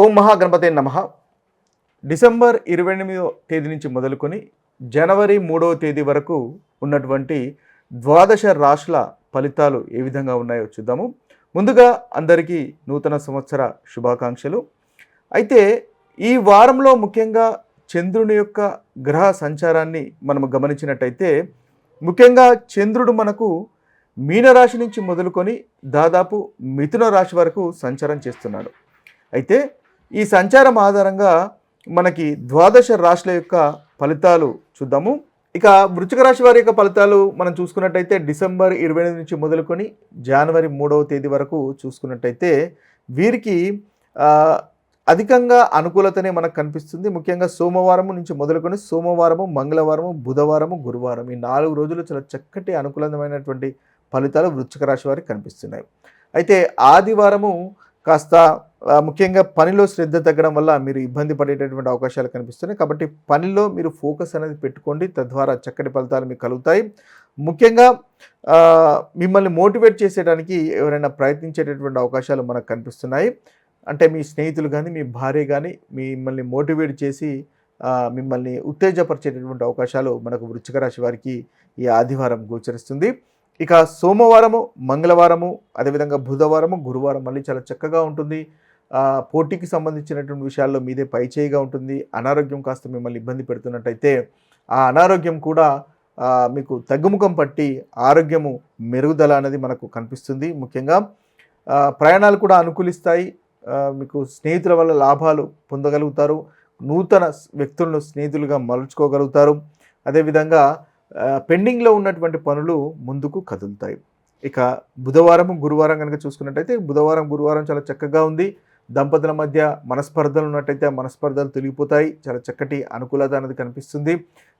ఓం మహాగణపతి నమ. డిసెంబర్ ఇరవై ఎనిమిదో తేదీ నుంచి మొదలుకొని జనవరి మూడవ తేదీ వరకు ఉన్నటువంటి ద్వాదశ రాశుల ఫలితాలు ఏ విధంగా ఉన్నాయో చూద్దాము. ముందుగా అందరికీ నూతన సంవత్సర శుభాకాంక్షలు. అయితే ఈ వారంలో ముఖ్యంగా చంద్రుని యొక్క గ్రహ సంచారాన్ని మనం గమనించినట్టయితే ముఖ్యంగా చంద్రుడు మనకు మీనరాశి నుంచి మొదలుకొని దాదాపు మిథున రాశి వరకు సంచారం చేస్తున్నాడు. అయితే ఈ సంచారం ఆధారంగా మనకి ద్వాదశ రాశుల యొక్క ఫలితాలు చూద్దాము. ఇక వృచ్చిక రాశి వారి యొక్క ఫలితాలు మనం చూసుకున్నట్టయితే డిసెంబర్ ఇరవై ఎనిమిది నుంచి మొదలుకొని జనవరి మూడవ తేదీ వరకు చూసుకున్నట్టయితే వీరికి అధికంగా అనుకూలతనే మనకు కనిపిస్తుంది. ముఖ్యంగా సోమవారం నుంచి మొదలుకొని సోమవారము మంగళవారము బుధవారము గురువారం ఈ నాలుగు రోజులు చాలా చక్కటి అనుకూలమైనటువంటి ఫలితాలు వృచ్చిక రాశి వారికి కనిపిస్తున్నాయి. అయితే ఆదివారము కాస్త ముఖ్యంగా పనిలో శ్రద్ధ తగ్గడం వల్ల మీరు ఇబ్బంది పడేటటువంటి అవకాశాలు కనిపిస్తున్నాయి. కాబట్టి పనిలో మీరు ఫోకస్ అనేది పెట్టుకోండి. తద్వారా చక్కటి ఫలితాలు మీకు కలుగుతాయి. ముఖ్యంగా మిమ్మల్ని మోటివేట్ చేసేయడానికి ఎవరైనా ప్రయత్నించేటటువంటి అవకాశాలు మనకు కనిపిస్తున్నాయి. అంటే మీ స్నేహితులు కానీ మీ భార్య కానీ మిమ్మల్ని మోటివేట్ చేసి మిమ్మల్ని ఉత్తేజపరిచేటటువంటి అవకాశాలు మనకు వృచ్చిక రాశి వారికి ఈ ఆదివారం గోచరిస్తుంది. ఇక సోమవారము మంగళవారము అదేవిధంగా బుధవారము గురువారం మళ్ళీ చాలా చక్కగా ఉంటుంది. పోటీకి సంబంధించినటువంటి విషయాల్లో మీదే పైచేయిగా ఉంటుంది. అనారోగ్యం కాస్త మిమ్మల్ని ఇబ్బంది పెడుతున్నట్టయితే ఆ అనారోగ్యం కూడా మీకు తగ్గుముఖం పట్టి ఆరోగ్యము మెరుగుదల అనేది మనకు కనిపిస్తుంది ముఖ్యంగా. ప్రయాణాలు కూడా అనుకూలిస్తాయి. మీకు స్నేహితుల వల్ల లాభాలు పొందగలుగుతారు. నూతన వ్యక్తులను స్నేహితులుగా మలుచుకోగలుగుతారు. అదేవిధంగా పెండింగ్లో ఉన్నటువంటి పనులు ముందుకు కదులుతాయి. ఇక బుధవారం గురువారం కనుక చూసుకున్నట్టయితే బుధవారం గురువారం చాలా చక్కగా ఉంది. దంపతుల మధ్య మనస్పర్ధలు ఉన్నట్టయితే ఆ మనస్పర్ధలు తొలగిపోతాయి. చాలా చక్కటి అనుకూలత అనేది కనిపిస్తుంది.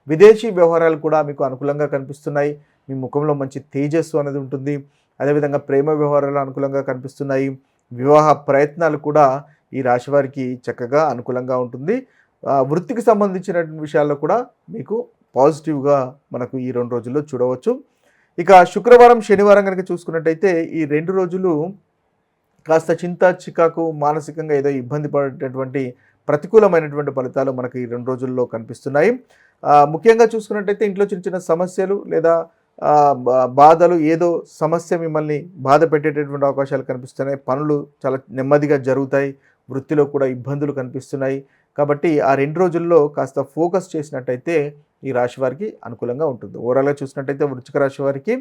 విదేశీ వ్యవహారాలు కూడా మీకు అనుకూలంగా కనిపిస్తున్నాయి. మీ ముఖంలో మంచి తేజస్సు అనేది ఉంటుంది. అదేవిధంగా ప్రేమ వ్యవహారాలు అనుకూలంగా కనిపిస్తున్నాయి. వివాహ ప్రయత్నాలు కూడా ఈ రాశి వారికి చక్కగా అనుకూలంగా ఉంటుంది. వృత్తికి సంబంధించినటువంటి విషయాల్లో కూడా మీకు పాజిటివ్గా మనకు ఈ రెండు రోజుల్లో చూడవచ్చు. ఇక శుక్రవారం శనివారం కనుక చూసుకున్నట్టయితే ఈ రెండు రోజులు కాస్త చింత చికాకు మానసికంగా ఏదో ఇబ్బంది పడేటటువంటి ప్రతికూలమైనటువంటి ఫలితాలు మనకి ఈ రెండు రోజుల్లో కనిపిస్తున్నాయి. ముఖ్యంగా చూసుకున్నట్టయితే ఇంట్లో చిన్న చిన్న సమస్యలు లేదా బా- బాధలు ఏదో సమస్య మిమ్మల్ని బాధ పెట్టేటటువంటి అవకాశాలు కనిపిస్తున్నాయి. పనులు చాలా నెమ్మదిగా జరుగుతాయి. వృత్తిలో కూడా ఇబ్బందులు కనిపిస్తున్నాయి. కాబట్టి ఆ రెండు రోజుల్లో కాస్త ఫోకస్ చేసినట్టయితే ఈ రాశి వారికి అనుకూలంగా ఉంటుంది. ఓవరాల్గా చూసినట్టయితే వృచ్చిక రాశి వారికి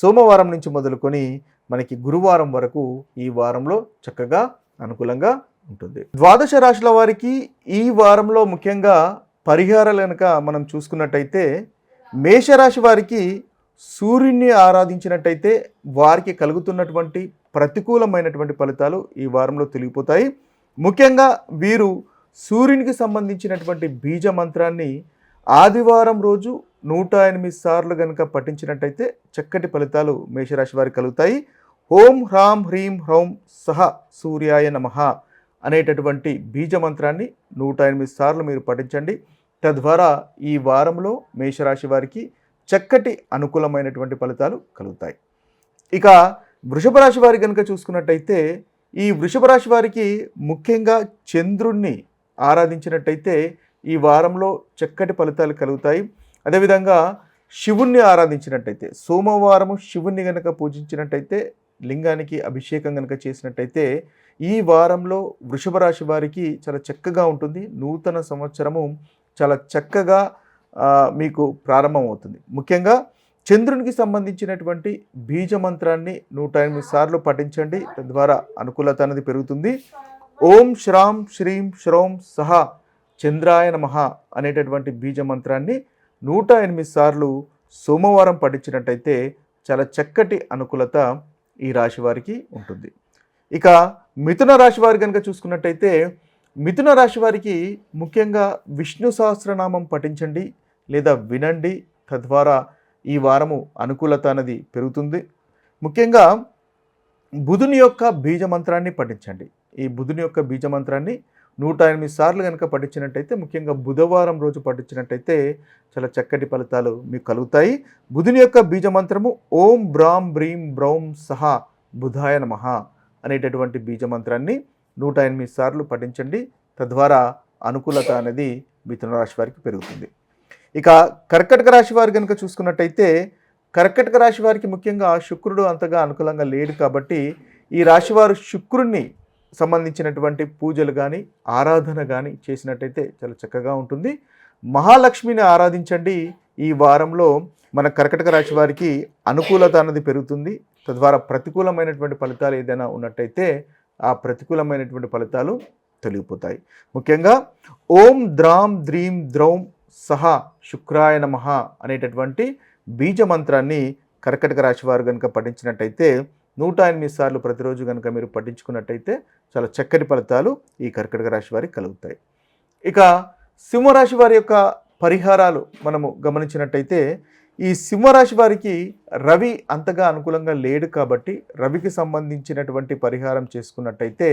సోమవారం నుంచి మొదలుకొని మనకి గురువారం వరకు ఈ వారంలో చక్కగా అనుకూలంగా ఉంటుంది. ద్వాదశ రాశుల వారికి ఈ వారంలో ముఖ్యంగా పరిహారాలు కనుక మనం చూసుకున్నట్టయితే మేషరాశి వారికి సూర్యుడిని ఆరాధించినట్టయితే వారికి కలుగుతున్నటువంటి ప్రతికూలమైనటువంటి ఫలితాలు ఈ వారంలో తొలగిపోతాయి. ముఖ్యంగా వీరు సూర్యునికి సంబంధించినటువంటి బీజ మంత్రాన్ని ఆదివారం రోజు నూట ఎనిమిది సార్లు కనుక పఠించినట్టయితే చక్కటి ఫలితాలు మేషరాశి వారికి కలుగుతాయి. ఓం హ్రాం హ్రీం హ్రౌం సహ సూర్యాయ నమః అనేటటువంటి బీజ మంత్రాన్ని నూట ఎనిమిది సార్లు మీరు పఠించండి. తద్వారా ఈ వారంలో మేషరాశి వారికి చక్కటి అనుకూలమైనటువంటి ఫలితాలు కలుగుతాయి. ఇక వృషభ రాశి వారి కనుక చూసుకున్నట్టయితే ఈ వృషభ రాశి వారికి ముఖ్యంగా చంద్రుణ్ణి ఆరాధించినట్టయితే ఈ వారంలో చక్కటి ఫలితాలు కలుగుతాయి. అదేవిధంగా శివుణ్ణి ఆరాధించినట్టయితే సోమవారము శివుణ్ణి కనుక పూజించినట్టయితే లింగానికి అభిషేకం కనుక చేసినట్టయితే ఈ వారంలో వృషభ రాశి వారికి చాలా చక్కగా ఉంటుంది. నూతన సంవత్సరము చాలా చక్కగా మీకు ప్రారంభమవుతుంది. ముఖ్యంగా చంద్రునికి సంబంధించినటువంటి బీజ మంత్రాన్ని నూట ఎనిమిది సార్లు పఠించండి. తద్వారా అనుకూలత అనేది పెరుగుతుంది. ఓం శ్రాం శ్రీం శ్రోం సహా చంద్రాయ నమ అనేటటువంటి బీజ మంత్రాన్ని నూట ఎనిమిది సార్లు సోమవారం పఠించినట్టయితే చాలా చక్కటి అనుకూలత ఈ రాశి వారికి ఉంటుంది. ఇక మిథున రాశి వారి కనుక చూసుకున్నట్టయితే మిథున రాశి వారికి ముఖ్యంగా విష్ణు సహస్రనామం పఠించండి లేదా వినండి. తద్వారా ఈ వారము అనుకూలత అనేది పెరుగుతుంది. ముఖ్యంగా బుధుని యొక్క బీజ మంత్రాన్ని పఠించండి. ఈ బుధుని యొక్క బీజ మంత్రాన్ని నూట ఎనిమిది సార్లు కనుక పఠించినట్టయితే ముఖ్యంగా బుధవారం రోజు పఠించినట్టయితే చాలా చక్కటి ఫలితాలు మీకు కలుగుతాయి. బుధుని యొక్క బీజ మంత్రము ఓం బ్రాం బ్రీం బ్రౌం సహా బుధాయ నమః అనేటటువంటి బీజ మంత్రాన్ని నూట ఎనిమిది సార్లు పఠించండి. తద్వారా అనుకూలత అనేది మిథున రాశి వారికి పెరుగుతుంది. ఇక కర్కటక రాశి వారు కనుక చూసుకున్నట్టయితే కర్కటక రాశి వారికి ముఖ్యంగా శుక్రుడు అంతగా అనుకూలంగా లేడు కాబట్టి ఈ రాశివారు శుక్రుణ్ణి సంబంధించినటువంటి పూజలు కానీ ఆరాధన కానీ చేసినట్టయితే చాలా చక్కగా ఉంటుంది. మహాలక్ష్మిని ఆరాధించండి. ఈ వారంలో మన కర్కటక రాశి వారికి అనుకూలత అన్నది పెరుగుతుంది. తద్వారా ప్రతికూలమైనటువంటి ఫలితాలు ఏదైనా ఉన్నట్టయితే ఆ ప్రతికూలమైనటువంటి ఫలితాలు తొలగిపోతాయి. ముఖ్యంగా ఓం ద్రాం ద్రీం ద్రౌం సహా శుక్రాయ నమ అనేటటువంటి బీజ మంత్రాన్ని కర్కటక రాశి వారు కనుక పఠించినట్టయితే నూట ఎనిమిది సార్లు ప్రతిరోజు కనుక మీరు పఠించుకున్నట్టయితే చాలా చక్కటి ఫలితాలు ఈ కర్కటక రాశి వారికి కలుగుతాయి. ఇక సింహరాశి వారి యొక్క పరిహారాలు మనము గమనించినట్టయితే ఈ సింహరాశి వారికి రవి అంతగా అనుకూలంగా లేడు కాబట్టి రవికి సంబంధించినటువంటి పరిహారం చేసుకున్నట్టయితే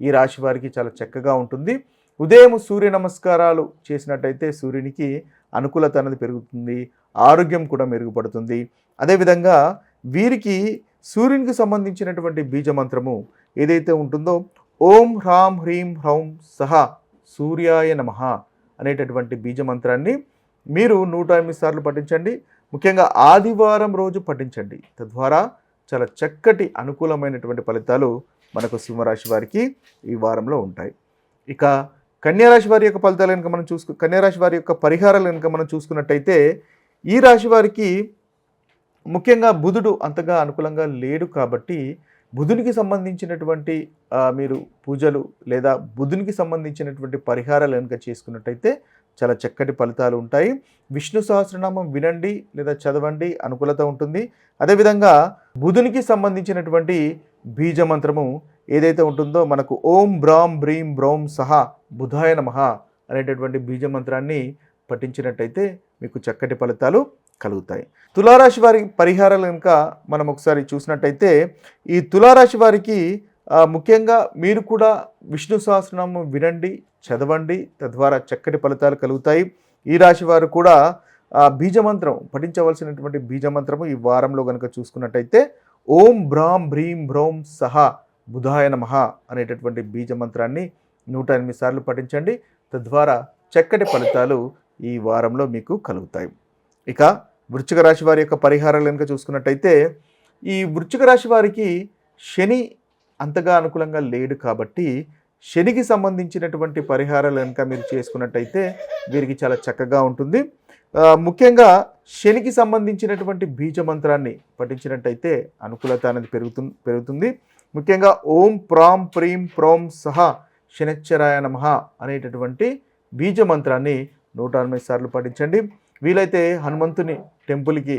ఈ రాశి వారికి చాలా చక్కగా ఉంటుంది. ఉదయం సూర్య నమస్కారాలు చేసినట్టయితే సూర్యునికి అనుకూలత అనేది పెరుగుతుంది ఆరోగ్యం కూడా మెరుగుపడుతుంది. అదేవిధంగా వీరికి సూర్యునికి సంబంధించినటువంటి బీజ మంత్రము ఏదైతే ఉంటుందో ఓం హ్రాం హ్రీం హ్రౌం సహా సూర్యాయ నమ అనేటటువంటి బీజ మంత్రాన్ని మీరు నూట ఎనిమిది సార్లు పఠించండి. ముఖ్యంగా ఆదివారం రోజు పఠించండి. తద్వారా చాలా చక్కటి అనుకూలమైనటువంటి ఫలితాలు మనకు సింహరాశి వారికి ఈ వారంలో ఉంటాయి. ఇక కన్యారాశి వారి యొక్క ఫలితాలు కనుక మనం చూసుకు కన్యారాశి వారి యొక్క పరిహారాలు కనుక మనం చూసుకున్నట్టయితే ఈ రాశి వారికి ముఖ్యంగా బుధుడు అంతగా అనుకూలంగా లేడు కాబట్టి బుధునికి సంబంధించినటువంటి మీరు పూజలు లేదా బుధునికి సంబంధించినటువంటి పరిహారాలు కనుక చేసుకున్నట్టయితే చాలా చక్కటి ఫలితాలు ఉంటాయి. విష్ణు సహస్రనామం వినండి లేదా చదవండి అనుకూలత ఉంటుంది. అదేవిధంగా బుధునికి సంబంధించినటువంటి బీజ మంత్రము ఏదైతే ఉంటుందో మనకు ఓం బ్రాం బ్రీం బ్రౌం సహా బుధాయ నమ అనేటటువంటి బీజ మంత్రాన్ని పఠించినట్టయితే మీకు చక్కటి ఫలితాలు కలుగుతాయి. తులారాశి వారి పరిహారాలు కనుక మనం ఒకసారి చూసినట్టయితే ఈ తులారాశి వారికి ముఖ్యంగా మీరు కూడా విష్ణు సహస్రనామం వినండి చదవండి తద్వారా చక్కటి ఫలితాలు కలుగుతాయి. ఈ రాశి వారు కూడా బీజమంత్రం పఠించవలసినటువంటి బీజమంత్రము ఈ వారంలో కనుక చూసుకున్నట్టయితే ఓం భ్రాం భ్రీం భ్రోం సహా బుధాయ నమః అనేటటువంటి బీజమంత్రాన్ని నూట ఎనిమిది సార్లు పఠించండి. తద్వారా చక్కటి ఫలితాలు ఈ వారంలో మీకు కలుగుతాయి. ఇక వృశ్చిక రాశి వారి యొక్క పరిహారాలు కనుక చూసుకున్నట్టయితే ఈ వృశ్చిక రాశి వారికి శని అంతగా అనుకూలంగా లేడు కాబట్టి శనికి సంబంధించినటువంటి పరిహారాలు కనుక మీరు చేసుకున్నట్టయితే వీరికి చాలా చక్కగా ఉంటుంది. ముఖ్యంగా శనికి సంబంధించినటువంటి బీజ మంత్రాన్ని పఠించినట్టయితే అనుకూలత అనేది పెరుగుతు పెరుగుతుంది. ముఖ్యంగా ఓం ప్రాం ప్రీం ప్రోం సహా శనిచ్చరాయ నమ అనేటటువంటి బీజ మంత్రాన్ని నూట ఎనభై సార్లు పఠించండి. వీలైతే హనుమంతుని టెంపుల్కి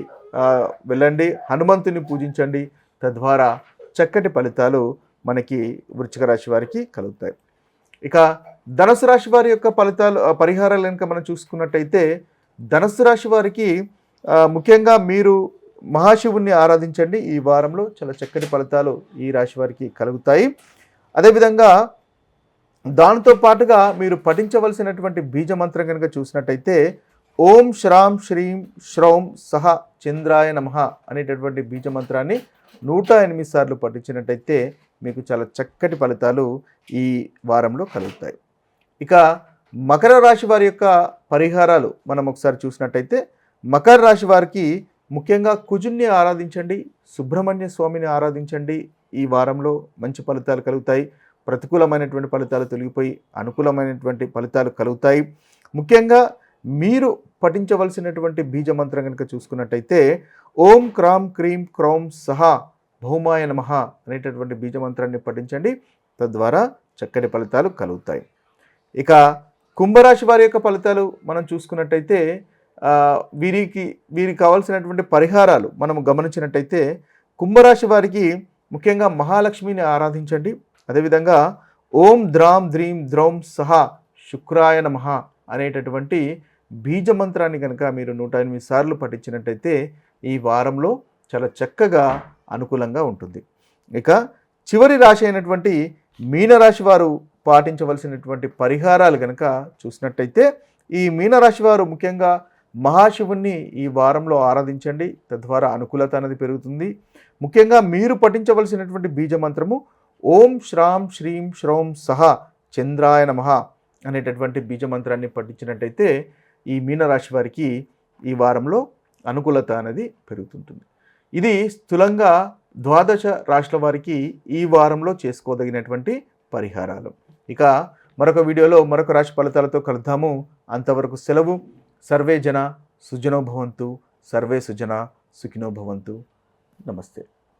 వెళ్ళండి. హనుమంతుని పూజించండి. తద్వారా చక్కటి ఫలితాలు మనకి వృచ్చిక రాశి వారికి కలుగుతాయి. ఇక ధనుసు రాశి వారి యొక్క ఫలితాలు పరిహారాలు కనుక మనం చూసుకున్నట్టయితే ధనుసు రాశి వారికి ముఖ్యంగా మీరు మహాశివుణ్ణి ఆరాధించండి. ఈ వారంలో చాలా చక్కటి ఫలితాలు ఈ రాశి వారికి కలుగుతాయి. అదేవిధంగా దానితో పాటుగా మీరు పఠించవలసినటువంటి బీజ మంత్రం కనుక చూసినట్టయితే ఓం శ్రాం శ్రీం శ్రౌం సహ చంద్రాయ నమః అనేటటువంటి బీజ మంత్రాన్ని నూట ఎనిమిది సార్లు పఠించినట్టయితే మీకు చాలా చక్కటి ఫలితాలు ఈ వారంలో కలుగుతాయి. ఇక మకర రాశి వారి యొక్క పరిహారాలు మనం ఒకసారి చూసినట్టయితే మకర రాశి వారికి ముఖ్యంగా కుజుణ్ణి ఆరాధించండి సుబ్రహ్మణ్య స్వామిని ఆరాధించండి. ఈ వారంలో మంచి ఫలితాలు కలుగుతాయి. ప్రతికూలమైనటువంటి ఫలితాలు తొలగిపోయి అనుకూలమైనటువంటి ఫలితాలు కలుగుతాయి. ముఖ్యంగా మీరు పఠించవలసినటువంటి బీజ మంత్రం కనుక చూసుకున్నట్టయితే ఓం క్రాం క్రీం క్రౌం సహా భౌమాయ నమః అనేటటువంటి బీజ మంత్రాన్ని పఠించండి. తద్వారా చక్కటి ఫలితాలు కలుగుతాయి. ఇక కుంభరాశి వారి యొక్క ఫలితాలు మనం చూసుకున్నట్టయితే వీరికి వీరికి కావాల్సినటువంటి పరిహారాలు మనం గమనించినట్టయితే కుంభరాశి వారికి ముఖ్యంగా మహాలక్ష్మిని ఆరాధించండి. అదేవిధంగా ఓం ద్రాం ద్రీం ద్రౌం సహా శుక్రాయ నమః అనేటటువంటి బీజ మంత్రాన్ని కనుక మీరు నూట ఎనిమిది సార్లు పఠించినట్టయితే ఈ వారంలో చాలా చక్కగా అనుకూలంగా ఉంటుంది. ఇక చివరి రాశి అయినటువంటి మీనరాశి వారు పాటించవలసినటువంటి పరిహారాలు కనుక చూసినట్టయితే ఈ మీనరాశి వారు ముఖ్యంగా మహాశివుణ్ణి ఈ వారంలో ఆరాధించండి. తద్వారా అనుకూలత అనేది పెరుగుతుంది. ముఖ్యంగా మీరు పఠించవలసినటువంటి బీజ మంత్రము ఓం శ్రాం శ్రీం శ్రౌం సహ చంద్రాయ నమ అనేటటువంటి బీజ మంత్రాన్ని పఠించినట్టయితే ఈ మీనరాశి వారికి ఈ వారంలో అనుకూలత అనేది పెరుగుతుంటుంది. ఇది స్థూలంగా ద్వాదశ రాశుల వారికి ఈ వారంలో చేసుకోదగినటువంటి పరిహారాలు. ఇక మరొక వీడియోలో మరొక రాశి ఫలితాలతో కలుద్దాము. అంతవరకు సెలవు. సర్వే జన సుజనోభవంతు సర్వే సుజన సుఖినోభవంతు నమస్తే.